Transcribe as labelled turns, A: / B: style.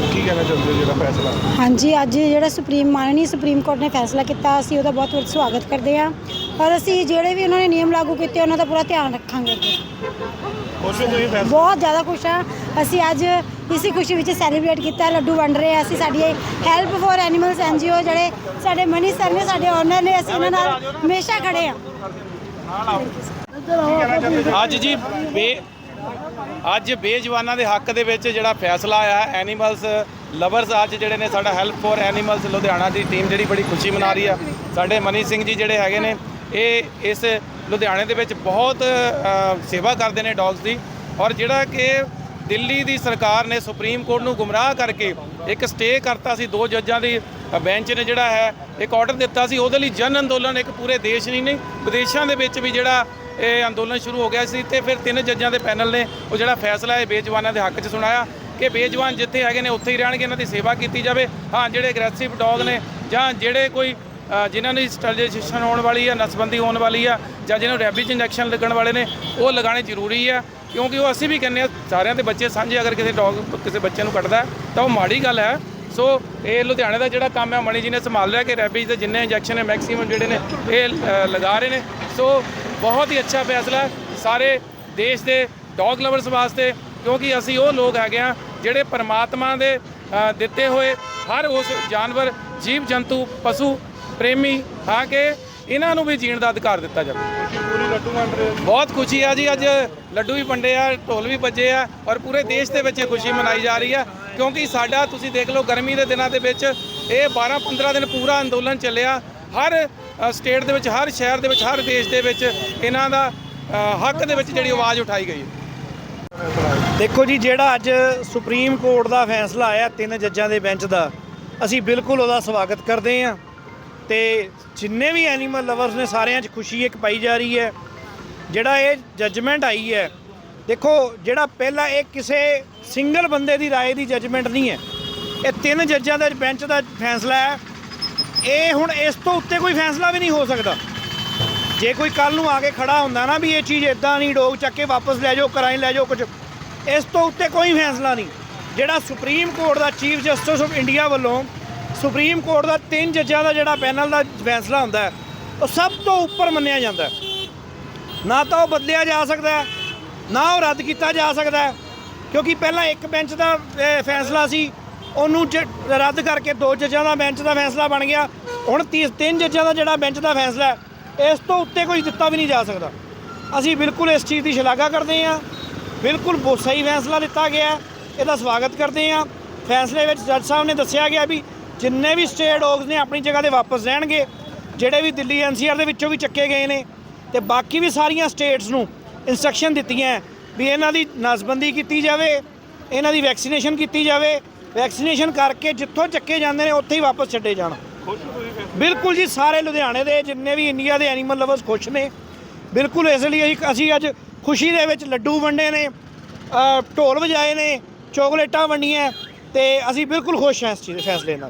A: ਕਹਿਣਾ ਚਾਹੁੰਦੇ ਹੋ ਜਿਹੜਾ ਫੈਸਲਾ?
B: ਹਾਂਜੀ ਅੱਜ ਜਿਹੜਾ ਸੁਪਰੀਮ ਮਾਨਨੀ ਸੁਪਰੀਮ ਕੋਰਟ ਨੇ ਫੈਸਲਾ ਕੀਤਾ ਅਸੀਂ ਉਹਦਾ ਬਹੁਤ ਬਹੁਤ ਸਵਾਗਤ ਕਰਦੇ ਹਾਂ। ਔਰ ਅਸੀਂ ਜਿਹੜੇ ਵੀ ਉਹਨਾਂ ਨੇ ਨਿਯਮ ਲਾਗੂ ਕੀਤੇ ਉਹਨਾਂ ਦਾ ਪੂਰਾ ਧਿਆਨ ਰੱਖਾਂਗੇ। ਅੱਗੇ।
A: ਖੁਸ਼ ਹੋ ਤੁਸੀਂ ਫੈਸਲਾ?
B: ਬਹੁਤ ਜ਼ਿਆਦਾ ਖੁਸ਼ ਹਾਂ। ਅਸੀਂ ਅੱਜ ਇਸੇ ਖੁਸ਼ੀ ਵਿੱਚ ਸੈਲੀਬ੍ਰੇਟ ਕੀਤਾ ਲੱਡੂ ਵੰਡ ਰਹੇ ਹਾਂ। ਅਸੀਂ ਸਾਡੀ ਹੈਲਪ ਫॉर ਐਨੀਮਲਸ ਐਨਜੀਓ ਜਿਹੜੇ ਸਾਡੇ ਮਨੀ ਸਰ ਨੇ ਸਾਡੇ ਓਨਰ ਨੇ ਅਸੀਂ ਇਹਨਾਂ ਨਾਲ ਹਮੇਸ਼ਾ ਖੜੇ ਹਾਂ।
C: ਅੱਜ ਜੀ ਬੇ ਅੱਜ ਬੇਜਵਾਨਾਂ ਦੇ ਹੱਕ ਦੇ ਵਿੱਚ ਜਿਹੜਾ ਫੈਸਲਾ ਆਇਆ ਹੈ ਐਨੀਮਲਸ ਲਵਰਸ ਅੱਜ ਜਿਹੜੇ ਨੇ ਸਾਡਾ ਹੈਲਪ ਫॉर ਐਨੀਮਲਸ ਲੁਧਿਆਣਾ ਦੀ ਟੀਮ ਜਿਹੜੀ ਬੜੀ ਖੁਸ਼ੀ ਮਨਾ ਰਹੀ ਆ। ਸਾਡੇ ਮਨੀ ਸਿੰਘ ਜੀ ਜਿਹੜੇ ਹੈਗੇ ਨੇ, ਇਹ ਇਸ ਲੁਧਿਆਣੇ ਦੇ ਵਿੱਚ ਬਹੁਤ ਸੇਵਾ ਕਰਦੇ ਨੇ ਡੌਗਸ ਦੀ। ਔਰ ਜਿਹੜਾ ਕਿ ਦਿੱਲੀ ਦੀ ਸਰਕਾਰ ਨੇ ਸੁਪਰੀਮ ਕੋਰਟ ਨੂੰ ਗੁੰਮਰਾਹ ਕਰਕੇ ਇੱਕ ਸਟੇ ਕਰਤਾ ਸੀ, ਦੋ ਜੱਜਾਂ ਦੀ ਬੈਂਚ ਨੇ ਜਿਹੜਾ ਹੈ, ਇੱਕ ਆਰਡਰ ਦਿੱਤਾ ਸੀ। ਉਹਦੇ ਲਈ ਜਨ ਅੰਦੋਲਨ ਇੱਕ ਪੂਰੇ ਦੇਸ਼ ਨਹੀਂ ਨਹੀਂ, ਵਿਦੇਸ਼ਾਂ ਦੇ ਵਿੱਚ ਵੀ ਜਿਹੜਾ ਇਹ ਅੰਦੋਲਨ ਸ਼ੁਰੂ ਹੋ ਗਿਆ ਸੀ ਤੇ ਫਿਰ ਤਿੰਨ ਜੱਜਾਂ ਦੇ ਪੈਨਲ ਨੇ ਉਹ ਜਿਹੜਾ ਫੈਸਲਾ ਹੈ ਬੇਜਵਾਨਾਂ ਦੇ ਹੱਕ 'ਚ ਸੁਣਾਇਆ ਕਿ ਬੇਜਵਾਨ ਜਿੱਥੇ ਹੈਗੇ ਨੇ ਉੱਥੇ ਹੀ ਰਹਿਣਗੇ, ਇਹਨਾਂ ਦੀ ਸੇਵਾ ਕੀਤੀ ਜਾਵੇ। ਹਾਂ, ਜਿਹੜੇ ਐਗਰੈਸਿਵ ਡੌਗ ਨੇ ਜਾਂ ਜਿਹੜੇ ਕੋਈ ਜਿਨ੍ਹਾਂ ਦੀ ਸਟਰਲਾਈਜੇਸ਼ਨ ਹੋਣ ਵਾਲੀ ਆ, ਨਸਬੰਦੀ ਹੋਣ ਵਾਲੀ ਆ, ਜਾਂ ਜਿਹਨਾਂ ਨੂੰ ਰੈਬਿਜ ਇੰਜੈਕਸ਼ਨ ਲੱਗਣ ਵਾਲੇ ਨੇ, ਉਹ ਲਗਾਉਣੇ ਜ਼ਰੂਰੀ ਆ। ਕਿਉਂਕਿ ਉਹ ਅਸੀਂ ਵੀ ਕਹਿੰਦੇ ਆ, ਸਾਰਿਆਂ ਦੇ ਬੱਚੇ ਸਾਂਝੇ, ਅਗਰ ਕਿਸੇ ਡੌਗ ਕਿਸੇ ਬੱਚੇ ਨੂੰ ਕੱਟਦਾ, ਤਾਂ ਉਹ ਮਾੜੀ ਗੱਲ ਹੈ ਸੋ ਇਹ ਲੁਧਿਆਣੇ ਦਾ ਜਿਹੜਾ ਕੰਮ ਹੈ ਮਣੀ ਜੀ ਨੇ ਸੰਭਾਲ ਲਿਆ ਕਿ ਰੈਬਿਜ ਦੇ ਜਿੰਨੇ ਇੰਜੈਕਸ਼ਨ ਹੈ ਮੈਕਸਿਮਮ ਜਿਹੜੇ ਨੇ, ਇਹ ਲਗਾ ਰਹੇ ਨੇ। ਸੋ ਬਹੁਤ ਹੀ ਅੱਛਾ ਫੈਸਲਾ ਸਾਰੇ ਦੇਸ਼ ਦੇ ਡੌਗ ਲਵਰਸ ਵਾਸਤੇ, ਕਿਉਂਕਿ ਅਸੀਂ ਉਹ ਲੋਕ ਹੈਗੇ ਆ, ਜਿਹੜੇ ਪਰਮਾਤਮਾ ਦੇ ਦਿੱਤੇ ਹੋਏ ਹਰ ਉਸ ਜਾਨਵਰ ਜੀਵ ਜੰਤੂ ਪਸ਼ੂ ਪ੍ਰੇਮੀ ਹਾਂ ਕਿ ਇਹਨਾਂ ਨੂੰ ਵੀ ਜੀਣ ਦਾ ਅਧਿਕਾਰ ਦਿੱਤਾ ਜਾਵੇ।
A: ਪੂਰੀ ਲੱਡੂ ਵੰਡ ਰਹੇ
C: ਬਹੁਤ ਖੁਸ਼ੀ ਆ ਜੀ ਅੱਜ ਲੱਡੂ ਵੀ ਵੰਡੇ ਆ ਢੋਲ ਵੀ ਵੱਜੇ ਆ ਔਰ ਪੂਰੇ ਦੇਸ਼ ਦੇ ਵਿੱਚ ਇਹ ਖੁਸ਼ੀ ਮਨਾਈ ਜਾ ਰਹੀ ਆ ਕਿਉਂਕਿ ਸਾਡਾ ਤੁਸੀਂ ਦੇਖ ਲਓ ਗਰਮੀ ਦੇ ਦਿਨਾਂ ਦੇ ਵਿੱਚ ਇਹ 12-15 ਦਿਨ ਪੂਰਾ ਅੰਦੋਲਨ ਚੱਲਿਆ। ਹਰ ਸਟੇਟ ਦੇ ਵਿੱਚ ਹਰ ਸ਼ਹਿਰ ਦੇ ਵਿੱਚ ਹਰ ਦੇਸ਼ ਦੇ ਵਿੱਚ ਇਹਨਾਂ ਦਾ ਅ, ਹੱਕ ਦੇ ਵਿੱਚ ਜਿਹੜੀ ਆਵਾਜ਼ ਉਠਾਈ ਗਈ ਹੈ।
D: ਦੇਖੋ ਜੀ ਜਿਹੜਾ ਅੱਜ ਸੁਪਰੀਮ ਕੋਰਟ ਦਾ ਫੈਸਲਾ ਆਇਆ ਤਿੰਨ ਜੱਜਾਂ ਦੇ ਬੈਂਚ ਦਾ ਅਸੀਂ ਬਿਲਕੁਲ ਉਹਦਾ ਸਵਾਗਤ ਕਰਦੇ ਹਾਂ। ਤੇ ਜਿੰਨੇ ਵੀ ਐਨੀਮਲ ਲਵਰਸ ਨੇ ਸਾਰਿਆਂ 'ਚ ਖੁਸ਼ੀ ਇੱਕ ਪਾਈ ਜਾ ਰਹੀ ਹੈ ਜਿਹੜਾ ਇਹ ਜੱਜਮੈਂਟ ਆਈ ਹੈ ਦੇਖੋ ਜਿਹੜਾ ਪਹਿਲਾਂ ਇਹ ਕਿਸੇ ਸਿੰਗਲ ਬੰਦੇ ਦੀ رائے ਦੀ ਜੱਜਮੈਂਟ ਨਹੀਂ ਹੈ ਇਹ ਤਿੰਨ ਜੱਜਾਂ ਦਾ ਬੈਂਚ ਦਾ ਫੈਸਲਾ ਹੈ ਇਹ ਹੁਣ ਇਸ ਤੋਂ ਉੱਤੇ ਕੋਈ ਫੈਸਲਾ ਵੀ ਨਹੀਂ ਹੋ ਸਕਦਾ ਜੇ ਕੋਈ ਕੱਲ ਨੂੰ ਆ ਕੇ ਖੜਾ ਹੁੰਦਾ ਨਾ ਵੀ ਇਹ ਚੀਜ਼ ਇਦਾਂ ਨਹੀਂ ਡੋਗ ਚੱਕ ਕੇ ਵਾਪਸ ਲੈ ਜਾਓ ਕਰਾਈ ਲੈ ਜਾਓ ਕੁਝ ਇਸ ਤੋਂ ਉੱਤੇ ਕੋਈ ਫੈਸਲਾ ਨਹੀਂ ਜਿਹੜਾ ਸੁਪਰੀਮ ਕੋਰਟ ਦਾ ਚੀਫ ਜਸਟਿਸ ਆਫ ਇੰਡੀਆ ਵੱਲੋਂ ਸੁਪਰੀਮ ਕੋਰਟ ਦਾ ਤਿੰਨ ਜੱਜਾਂ ਦਾ ਜਿਹੜਾ ਪੈਨਲ ਦਾ ਫੈਸਲਾ ਹੁੰਦਾ ਉਹ ਸਭ ਤੋਂ ਉੱਪਰ ਮੰਨਿਆ ਜਾਂਦਾ ਨਾ ਤਾਂ ਉਹ ਬਦਲਿਆ ਜਾ ਸਕਦਾ ਨਾ ਉਹ ਰੱਦ ਕੀਤਾ ਜਾ ਸਕਦਾ ਕਿਉਂਕਿ ਪਹਿਲਾਂ ਇੱਕ ਬੈਂਚ ਦਾ ਅਹ, ਫੈਸਲਾ ਸੀ ਉਹਨੂੰ ਜ- ਰੱਦ ਕਰਕੇ ਦੋ ਜੱਜਾਂ ਦਾ ਬੈਂਚ ਦਾ ਫੈਸਲਾ ਬਣ ਗਿਆ। ਹੁਣ ਤੀ- ਤਿੰਨ ਜੱਜਾਂ ਦਾ ਜਿਹੜਾ ਬੈਂਚ ਦਾ ਫੈਸਲਾ ਇਸ ਤੋਂ ਉੱਤੇ ਕੋਈ ਦਿੱਤਾ ਵੀ ਨਹੀਂ ਜਾ ਸਕਦਾ। ਅਸੀਂ ਬਿਲਕੁਲ ਇਸ ਚੀਜ਼ ਦੀ ਸ਼ਲਾਘਾ ਕਰਦੇ ਹਾਂ ਬਿਲਕੁਲ ਬਹੁਤ ਸਹੀ ਫੈਸਲਾ ਦਿੱਤਾ ਗਿਆ ਇਹਦਾ ਸਵਾਗਤ ਕਰਦੇ ਹਾਂ। ਫੈਸਲੇ ਵਿੱਚ ਜੱਜ ਸਾਹਿਬ ਨੇ ਦੱਸਿਆ ਗਿਆ ਵੀ ਜਿੰਨੇ ਵੀ ਸਟੇਟ ਡੌਗਸ ਨੇ ਆਪਣੀ ਜਗ੍ਹਾ ਤੇ ਵਾਪਸ ਰਹਿਣਗੇ ਜਿਹੜੇ ਵੀ ਦਿੱਲੀ ਐਨਸੀਆਰ ਦੇ ਵਿੱਚੋਂ ਵੀ ਚੱਕੇ ਗਏ ਨੇ ਤੇ ਬਾਕੀ ਵੀ ਸਾਰੀਆਂ ਸਟੇਟਸ ਨੂੰ ਇਨਸਟਰਕਸ਼ਨ ਦਿੱਤੀਆਂ ਵੀ ਇਹਨਾਂ ਦੀ ਨਸਬੰਦੀ ਕੀਤੀ ਜਾਵੇ ਇਹਨਾਂ ਦੀ ਵੈਕਸੀਨੇਸ਼ਨ ਕੀਤੀ ਜਾਵੇ ਵੈਕਸੀਨੇਸ਼ਨ ਕਰਕੇ ਜਿੱਥੋਂ ਚੱਕੇ ਜਾਂਦੇ ਨੇ ਉੱਥੇ ਹੀ ਵਾਪਸ ਛੱਡੇ ਜਾਣ। ਬਿਲਕੁਲ ਜੀ ਸਾਰੇ ਲੁਧਿਆਣੇ ਦੇ ਜਿੰਨੇ ਵੀ ਇੰਡੀਆ ਦੇ ਐਨੀਮਲ ਲਵਰਸ ਖੁਸ਼ ਨੇ। ਬਿਲਕੁਲ ਇਸ ਲਈ ਅਸੀਂ- ਅਸੀਂ ਅੱਜ ਖੁਸ਼ੀ ਦੇ ਵਿੱਚ ਲੱਡੂ ਵੰਡੇ ਨੇ ਢੋਲ ਵਜਾਏ ਨੇ ਚੋਕਲੇਟਾਂ ਵੰਡੀਆਂ ਤੇ ਅਸੀਂ ਬਿਲਕੁਲ ਖੁਸ਼ ਹਾਂ ਇਸ ਚੀਜ਼ ਦੇ ਫੈਸਲੇ ਨਾਲ।